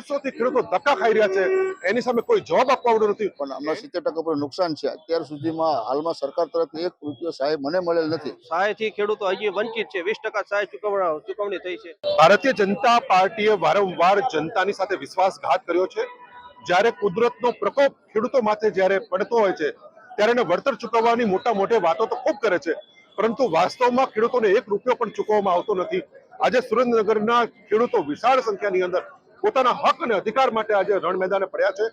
વર્ષોથી ખેડૂતો ધક્કા ખાઈ રહ્યા છે. એની સામે કોઈ જવાબ આપવા આવડો નથી. પણ હમણાં સિત્તેર ટકા પર નુકસાન છે. અત્યાર સુધીમાં હાલમાં સરકાર તરફથી એક રૂપિયો સહાય મને મળેલ નથી. સહાયથી ખેડૂતો હજી વંચિત છે. વીસ ટકા સહાય ચૂકવણા ચૂકવણી થઈ છે. ભારતીય જનતા પાર્ટીએ વારંવાર જનતાની સાથે વિશ્વાસઘાત કર્યો છે. જ્યારે કુદરતનો પ્રકોપ ખેડૂતો માથે જ્યારે પડતો હોય છે ત્યારે એને વળતર ચૂકવવાની મોટા મોટે વાતો તો ખૂબ કરે છે. પરંતુ વાસ્તવમાં ખેડૂતોને એક રૂપિયો પણ ચૂકવવામાં આવતો નથી. આજે સુરેન્દ્રનગરના ખેડૂતો વિશાળ સંખ્યાની અંદર પોતાના હક અને અધિકાર માટે આજે રણ મેદાને પડ્યા છે.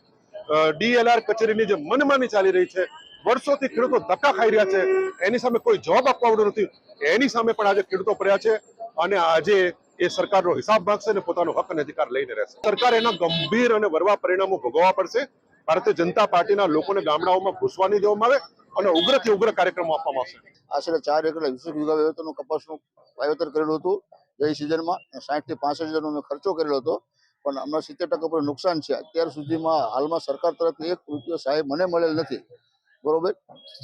ડીએલઆર કચેરીની જે મનમાની ચાલી રહી છે, વર્ષોથી ખેડૂતો ધક્કા ખાઈ રહ્યા છે, એની સામે કોઈ જવાબ આપવા આવડો નથી, એની સામે પણ આજે ખેડૂતો પડ્યા છે અને આજે એ સરકારનો હિસાબ માંગશે અને પોતાનો હક અને અધિકાર લઈને રહેશે. સરકાર એના ગંભીર અને વરવા પરિણામો ભોગવવા પડશે. ભારતીય જનતા પાર્ટીના લોકોને ગામડાઓમાં ઘૂસવા નહીં દેવામાં આવે અને ઉગ્રથી ઉગ્ર કાર્યક્રમો આપવામાં આવશે. આશરે ચાર એકર વીસ વીઘા વાવેતરનું કપાસનું વાવેતર કરેલું હતું. ગઈ સિઝનમાં સાઠથી પાસઠ હજારનો ખર્ચો કરેલો હતો. પણ હમણાં સિત્તેર ટકા પર નુકસાન છે. અત્યાર સુધીમાં હાલમાં સરકાર તરફથી એક રૂપિયો સહાય મને મળેલ નથી. બરોબર?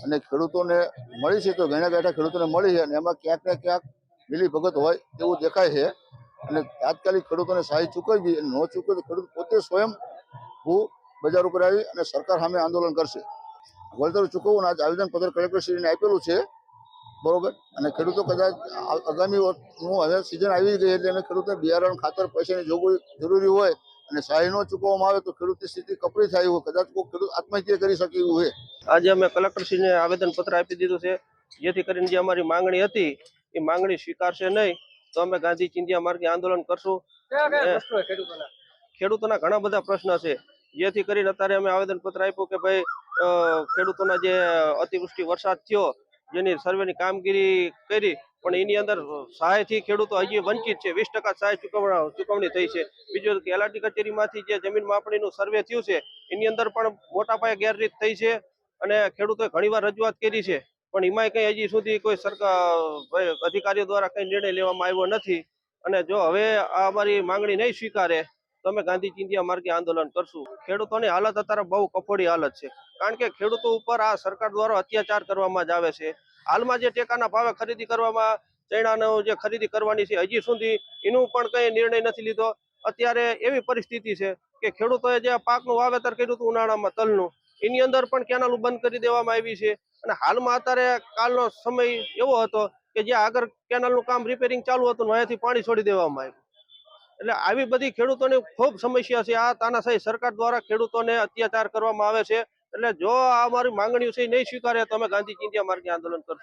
અને ખેડૂતોને મળી છે તો ઘણા બેઠા ખેડૂતોને મળી છે અને એમાં ક્યાંક ને ક્યાંક મિલી ભગત હોય તેવું દેખાય છે. અને તાત્કાલિક ખેડૂતોને સહાય ચૂકવવી ન ચૂકવે તો ખેડૂત પોતે સ્વયં ભૂ બજાર ઉપર આવી અને સરકાર સામે આંદોલન કરશે. વળતર ચૂકવવું આજ આવેદનપત્ર કલેક્ટરશ્રીને આપેલું છે. બરોબર? અને ખેડૂતો કદાચ આગામી હવે સિઝન આવી ગઈ એટલે ખેડૂતો બિયારણ ખાતર પૈસાની જોગવાઈ જરૂરી હોય અને સહાય ન ચૂકવવામાં આવે તો ખેડૂતની સ્થિતિ કપરી થાય હોય. કદાચ કોઈ ખેડૂત આત્મહત્યા કરી શકે એવું હોય. આજે અમે કલેક્ટરશ્રીને આવેદનપત્ર આપી દીધું છે. જેથી કરીને જે અમારી માંગણી હતી એ માંગણી સ્વીકારશે નહીં તો અમે ગાંધી ચિંધિયા માર્ગે આંદોલન કરશું. ખેડૂતોના? ઘણા બધા પ્રશ્ન છે. જેથી કરીને અત્યારે અમે આવેદનપત્ર આપ્યું કે ભાઈ ખેડૂતોના જે અતિવૃષ્ટિ વરસાદ થયો જેની સર્વેની કામગીરી કરી, પણ એની અંદર સહાયથી ખેડૂતો હજી વંચિત છે. વીસ ટકા સહાય ચૂકવણા ચૂકવણી થઈ છે. બીજું કે એલઆરટી કચેરીમાંથી જે જમીન માપણીનું સર્વે થયું છે, એની અંદર પણ મોટા પાયે ગેરરીત થઈ છે અને ખેડૂતોએ ઘણીવાર રજૂઆત કરી છે. પણ એમાંય કંઈ હજી સુધી કોઈ સરકાર અધિકારીઓ દ્વારા કંઈ નિર્ણય લેવામાં આવ્યો નથી. અને જો હવે આ અમારી માંગણી નહીં સ્વીકારે તો અમે ગાંધી ચિંધ્યા માર્ગે આંદોલન કરશું. ખેડૂતોની હાલત અત્યારે બહુ કફોડી હાલત છે. કારણ કે ખેડૂતો ઉપર આ સરકાર દ્વારા અત્યાચાર કરવામાં જ આવે છે. હાલમાં જે ટેકાના ભાવે ખરીદી કરવામાં, ચણાનો જે ખરીદી કરવાની છે, હજી સુધી એનું પણ કંઈ નિર્ણય નથી લીધો. અત્યારે એવી પરિસ્થિતિ છે કે ખેડૂતોએ જે પાકનું વાવેતર કર્યું હતું ઉનાળામાં, તલનું, એની અંદર પણ કેનાલો બંધ કરી દેવામાં આવી છે. અને હાલમાં અત્યારે કાલનો સમય એવો હતો કે જ્યાં આગળ કેનાલનું કામ રિપેરિંગ ચાલુ હતું અહીંયાથી પાણી છોડી દેવામાં આવ્યું. એટલે આવી બધી ખેડૂતોની ખૂબ સમસ્યા છે. આ તાનાશાહી સરકાર દ્વારા ખેડૂતોને અત્યાચાર કરવામાં આવે છે. એટલે જો આ અમારી માંગણીઓ છે નહીં સ્વીકારે, તો અમે ગાંધી ચિંધ્યા માર્ગે આંદોલન કરશું.